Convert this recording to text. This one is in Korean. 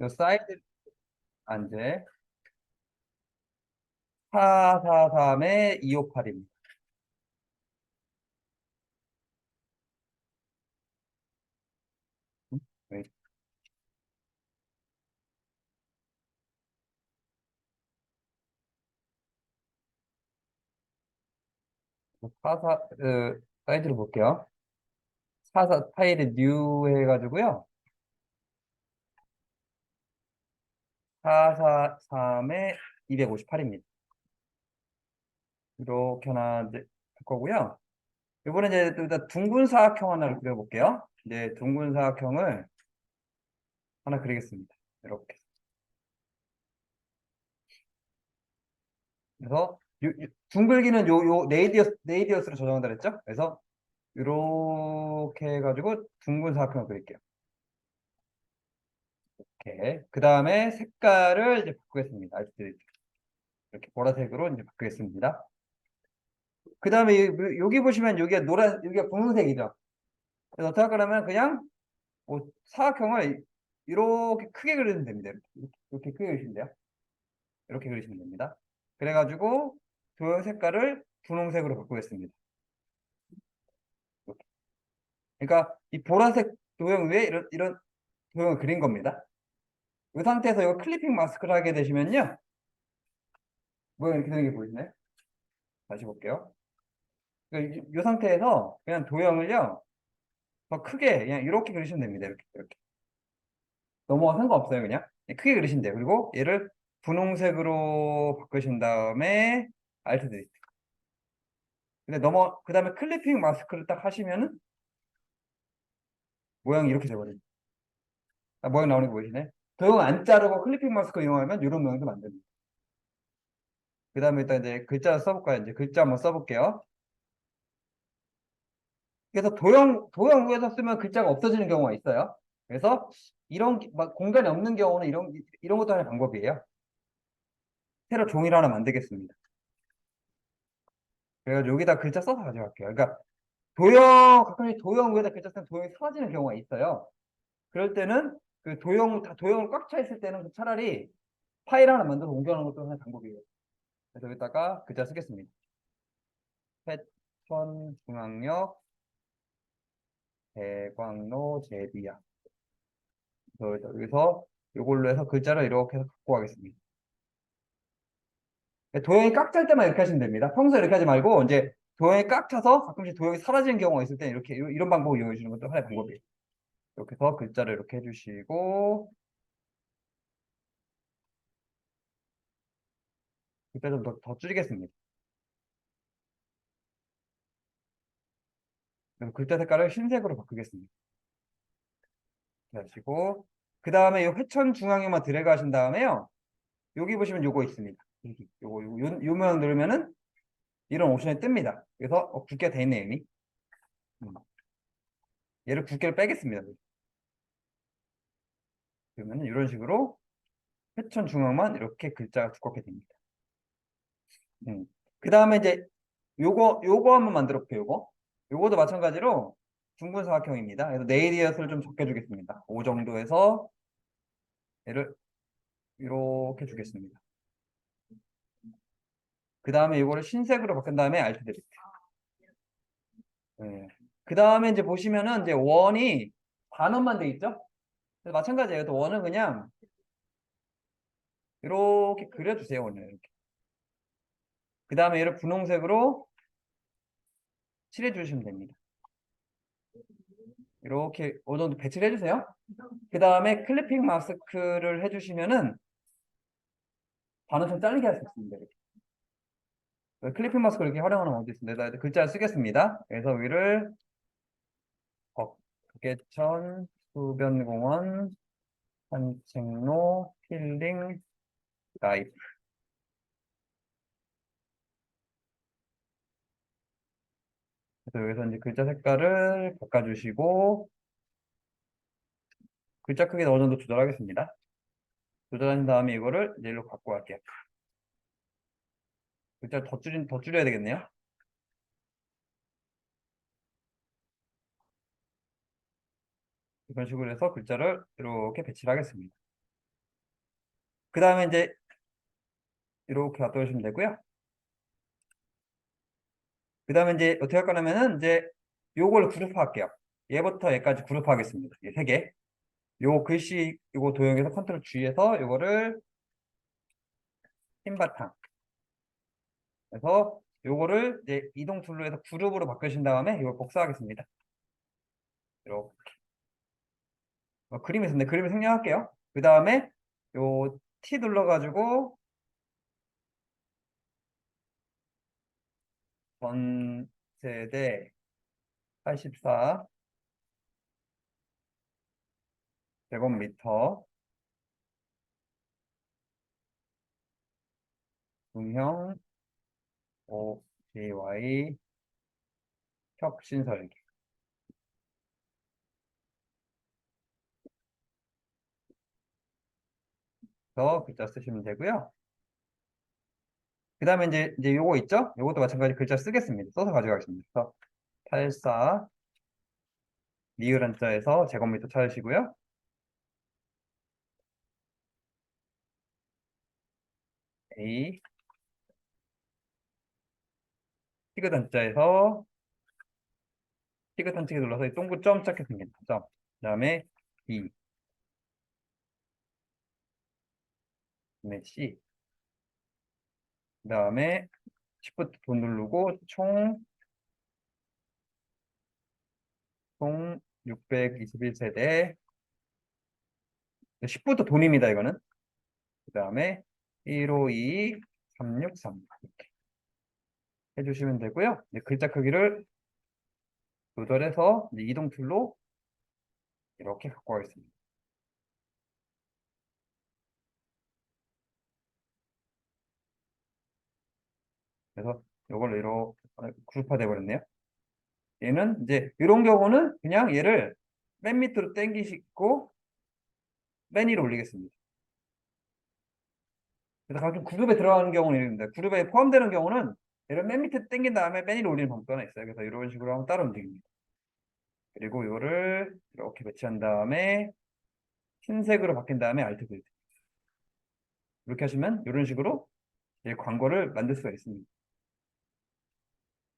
요 사이드 안제 443에 258입니다. 왜? 44, 어, 사이즈를 볼게요. 44 파일에 뉴 해가지고요. 443에 258입니다. 이렇게 하나 할 거고요. 이번에 이제 또 둥근 사각형 하나를 그려볼게요. 이제 둥근 사각형을 하나 그리겠습니다. 이렇게. 그래서 요- 요- 둥글기는 요, 요 레이디어스, 레이디어스로 조정한다 그랬죠? 그래서 이렇게 해가지고 둥근 사각형을 그릴게요. 이렇게. 그 다음에 색깔을 이제 바꾸겠습니다. 이렇게 보라색으로 이제 바꾸겠습니다. 그 다음에 여기 보시면 여기가 노란, 여기가 분홍색이죠. 그래서 어떻게 하냐면 그냥 뭐 사각형을 이렇게 크게 그리면 됩니다. 이렇게, 이렇게 크게 그리시면 돼요. 이렇게 그리시면 됩니다. 그래가지고 도형 색깔을 분홍색으로 바꾸겠습니다. 그러니까 이 보라색 도형 위에 이런, 이런 도형을 그린 겁니다. 이 상태에서 이거 클리핑 마스크를 하게 되시면요. 모양 이렇게 되는 게 보이시나요? 다시 볼게요. 그러니까 이, 이 상태에서 그냥 도형을요. 더 크게 그냥 이렇게 그리시면 됩니다. 이렇게 이렇게. 넘어가 상관없어요. 그냥 크게 그리시면 돼요. 그리고 얘를 분홍색으로 바꾸신 다음에 알트 드리트. 근데 넘어 그 다음에 클리핑 마스크를 딱 하시면은 모양이 이렇게 돼버립니다. 아, 모양 나오는 거 보이시네? 도형 안 자르고 클리핑 마스크 이용하면 이런 모양도 만듭니다. 그 다음에 일단 이제 글자 써볼까요? 이제 글자 한번 써볼게요. 그래서 도형, 도형 위에서 쓰면 글자가 없어지는 경우가 있어요. 그래서 이런, 기- 막 공간이 없는 경우는 이런, 이런 것도 하나의 방법이에요. 새로 종이를 하나 만들겠습니다. 그래서 여기다 글자 써서 가져갈게요. 그러니까 도형, 가끔씩 도형 위에다 글자 쓰면 도형이 사라지는 경우가 있어요. 그럴 때는 그 도형, 다 도형을 꽉 차 있을 때는 차라리 파일 하나 만들어서 옮겨놓는 것도 하나의 방법이에요. 그래서 여기다가 글자 쓰겠습니다. 패천 중앙역 대광로 제비야. 그래서 여기서 이걸로 해서 글자를 이렇게 해서 갖고 가겠습니다. 도형이 꽉 찰 때만 이렇게 하시면 됩니다. 평소에 이렇게 하지 말고 이제 도형이 꽉 차서 가끔씩 도형이 사라지는 경우가 있을 때 이렇게 이런 방법을 이용해 주시는 것도 하나의 방법이에요. 이렇게 해서 글자를 이렇게 해주시고 글자 좀 더 더 줄이겠습니다. 그래서 글자 색깔을 흰색으로 바꾸겠습니다. 하시고 그 다음에 이 회천 중앙에만 드래그 하신 다음에요. 여기 보시면 요거 있습니다. 여기 요거 요거 요, 요 모양 누르면은 이런 옵션이 뜹니다. 그래서 어, 굵게 돼 있네 이미. 음. 얘를 굵게를 빼겠습니다. 그러면은 이런 식으로 회천 중앙만 이렇게 글자가 두껍게 됩니다. 음. 그 다음에 이제 요거 요거 한번 만들어 볼게요. 요거 요거도 마찬가지로 둥근 사각형입니다. 그래서 네이리엇을 좀 적게 주겠습니다. 5 정도에서 얘를 이렇게 주겠습니다. 그 다음에 이거를 흰색으로 바꾼 다음에 드리트. 네. 그 다음에 이제 보시면은 이제 원이 반원만 돼 있죠? 마찬가지예요. 또 원은 그냥 이렇게 그려주세요. 원을 이렇게. 그 다음에 얘를 분홍색으로 칠해 주시면 됩니다. 이렇게 어느 정도 배치를 해주세요. 그 다음에 클리핑 마스크를 해주시면은 반원점 잘리게 할 수 있습니다. 이렇게. 클리핑 마스크를 이렇게 활용하는 방법도 있습니다. 나 글자를 쓰겠습니다. 그래서 위를 덕계천 수변공원 산책로 힐링 라이프 그래서 여기서 이제 글자 색깔을 바꿔주시고 글자 크기 어느 정도 조절하겠습니다. 조절한 다음에 이거를 이제 일로 갖고 갈게요. 글자 더 줄인 더 줄여야 되겠네요. 이런 식으로 해서 글자를 이렇게 배치를 하겠습니다. 그 다음에 이제 이렇게 놔두시면 되고요. 그 다음에 이제 어떻게 할 거냐면은 이제 요걸 그룹할게요. 얘부터 얘까지 그룹하겠습니다. 이세 개. 요 글씨 요거 도형에서 컨트롤 G에서 요거를 흰 바탕. 그래서 요거를 이제 이동 툴로 해서 그룹으로 바꾸신 다음에 이걸 복사하겠습니다. 이렇게. 어, 그림이 있는데 그림을 생략할게요. 그 다음에 요 T 눌러가지고 전 세대 84 제곱미터 중형 OGY 혁신설계 더 글자 쓰시면 되고요. 그 다음에 이제, 이제 요거 있죠? 요것도 마찬가지 글자 쓰겠습니다. 써서 가져가겠습니다. 그래서 84 리을 한자에서 제곱미터 찾으시고요. A 티귿 한자에서 티귿 한쪽에 눌러서 이 동글 점 작게 생긴 점. 그 다음에 B 그다음에 C 그 다음에 Shift 돈 누르고 총, 총 621세대. 10부터 돈입니다, 이거는. 그 다음에 152, 363. 이렇게 해주시면 되고요. 글자 크기를 조절해서 이동 툴로 이렇게 갖고 가겠습니다. 그래서 이걸로 이렇게 그룹화 돼 버렸네요. 얘는 이제 이런 경우는 그냥 얘를 맨 밑으로 당기시고 맨 위로 올리겠습니다. 그래서 가끔 그룹에 들어가는 경우는 이런데 그룹에 포함되는 경우는 얘를 맨 밑에 당긴 다음에 맨 위로 올리는 방법이 하나 있어요. 그래서 이런 식으로 하면 따로 움직입니다. 그리고 이거를 이렇게 배치한 다음에 흰색으로 바뀐 다음에 알트 그리드 이렇게 하시면 이런 식으로 광고를 만들 수가 있습니다.